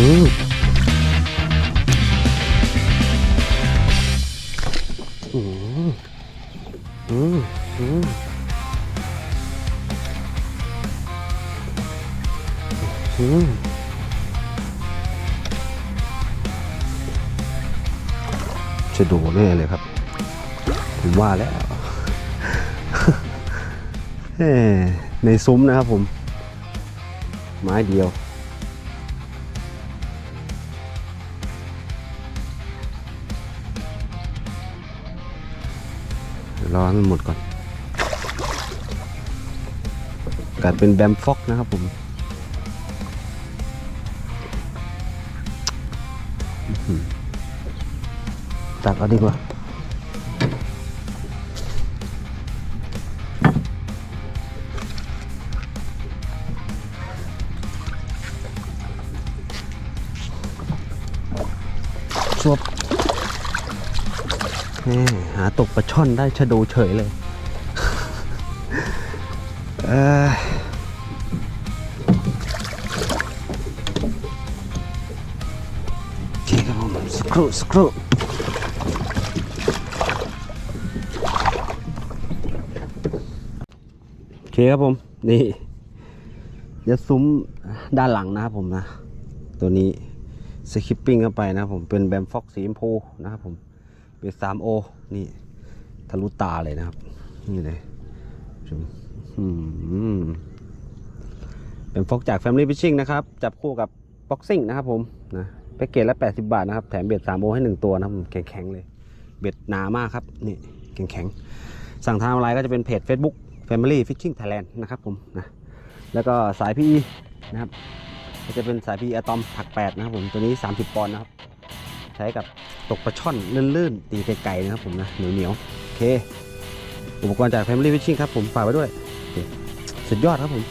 อืจะโดนแน่เลยครับ ผมว่าแล้วในซุ้มนะครับผม ไม้เดียว รอให้มันหมดก่อนกลายเป็นแบมฟ็อกนะครับผมตักเอาดีกว่าชวบ แหม่หาตกปลาช่อนได้ชะโดเฉยเลยเออเคครับผมสกครู่สักครูโอเคครับผม นี่จะซุ้มด้านหลังนะครับผมนะ ตัวนี้สคิปปิ้งเข้าไปนะผมเป็นแบมฟ็อกสีชมพูนะครับผม เป็นสามโอนี่ทะลุตาเลยนะครับ นี่เลยชมอืมแบมฟ็อกจาก Family Fishing นะครับ จับคู่กับ Boxing นะครับผมนะแพ็กเกจละ 80 บาทนะครับ แถมเบ็ด3โอให้ 1 ตัวนะครับผมแข็งๆเลย เบ็ดหนามากครับ นี่แข็งๆ สั่งทางออนไลน์ก็จะเป็นเพจ Facebook Family Fishing Thailand นะครับผมนะแล้วก็สาย PE นะครับก็จะเป็นสายพีอะตอมถัก 8 นะครับผม ตัวนี้ 30 ปอนด์นะครับ ใช้กับ ตกปลาช่อนลื่นๆ ตีไกลๆนะครับผมนะเหนียวๆโอเค อุปกรณ์จาก Family Fishing ครับผมฝากไว้ด้วย สุดยอดครับผม